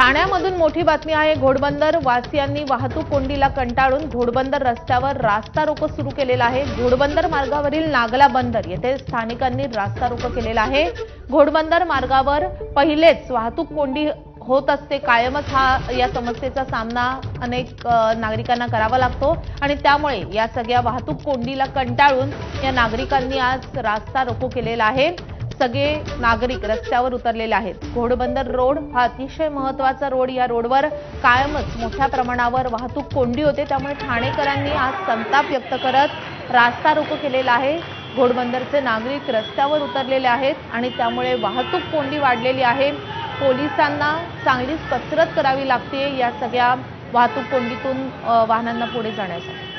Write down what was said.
ठाण्यामधून मोठी बातमी आहे घोडबंदर वासियांनी वाहतूक कोंडीला कंटाळून घोडबंदर रस्त्यावर रास्ता रोको सुरू केलेला आहे. घोडबंदर मार्गावरील नागला बंदर येथे स्थानिकांनी रास्ता रोको केलेला आहे. घोडबंदर मार्गावर पहिलेच वाहतूक कोंडी होत असते कायमच हा या समस्येचा सामना अनेक नागरिकांना करावा लागतो आणि त्यामुळे या सगळ्या वाहतूक कोंडीला कंटाळून या नागरिकांनी आज रास्ता रोको केलेला आहे. सगळे नागरिक रस्त्यावर उतरलेले आहेत. घोडबंदर रोड हा अतिशय महत्त्वाचा रोड या रोडवर कायमच मोठ्या प्रमाणावर वाहतूक कोंडी होते. त्यामुळे ठाणेकरांनी आज संताप व्यक्त करत रास्ता रोको केलेला आहे. घोडबंदरचे नागरिक रस्त्यावर उतरलेले आहेत आणि त्यामुळे वाहतूक कोंडी वाढलेली आहे. पोलिसांना चांगलीच कसरत करावी लागते या सगळ्या वाहतूक कोंडीतून वाहनांना पुढे जाण्यासाठी.